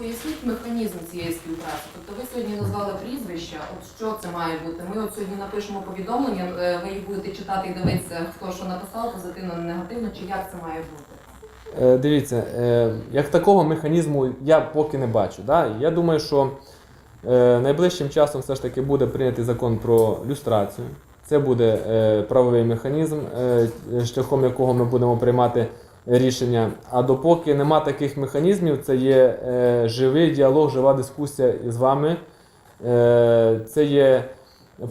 поясніть механізм цієї співпраці. Тобто ви сьогодні назвали прізвища. От що це має бути? Ми от сьогодні напишемо повідомлення. е, Ви їх будете читати і дивитися, хто що написав, позитивно, негативно, чи як це має бути? Е, Дивіться, е, як такого механізму я поки не бачу. Да? Я думаю, що е, найближчим часом все ж таки буде прийнятий закон про люстрацію. Це буде е, правовий механізм, е, шляхом якого ми будемо приймати рішення. А допоки нема таких механізмів, це є е, живий діалог, жива дискусія з вами. Е, це є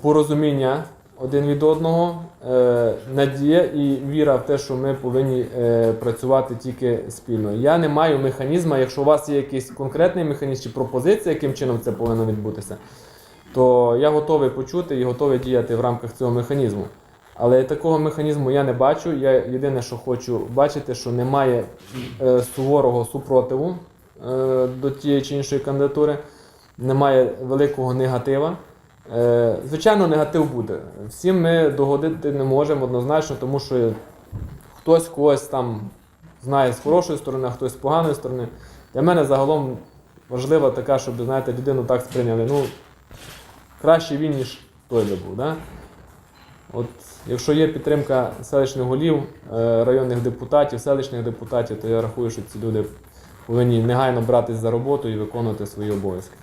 порозуміння один від одного, е, надія і віра в те, що ми повинні е, працювати тільки спільно. Я не маю механізму, якщо у вас є якийсь конкретний механізм чи пропозиція, яким чином це повинно відбутися, то я готовий почути і готовий діяти в рамках цього механізму. Але такого механізму я не бачу. Я єдине, що хочу бачити, що немає е, суворого супротиву е, до тієї чи іншої кандидатури, немає великого негатива. Е, Звичайно, негатив буде. Всім ми догодити не можемо однозначно, тому що хтось когось там знає з хорошої сторони, а хтось з поганої сторони. Для мене загалом важлива така, щоб знаєте, людину так сприйняли. Ну, краще він, ніж той би був. Да? От, якщо є підтримка селищних голів, е, районних депутатів, селищних депутатів, то я рахую, що ці люди повинні негайно братись за роботу і виконувати свої обов'язки.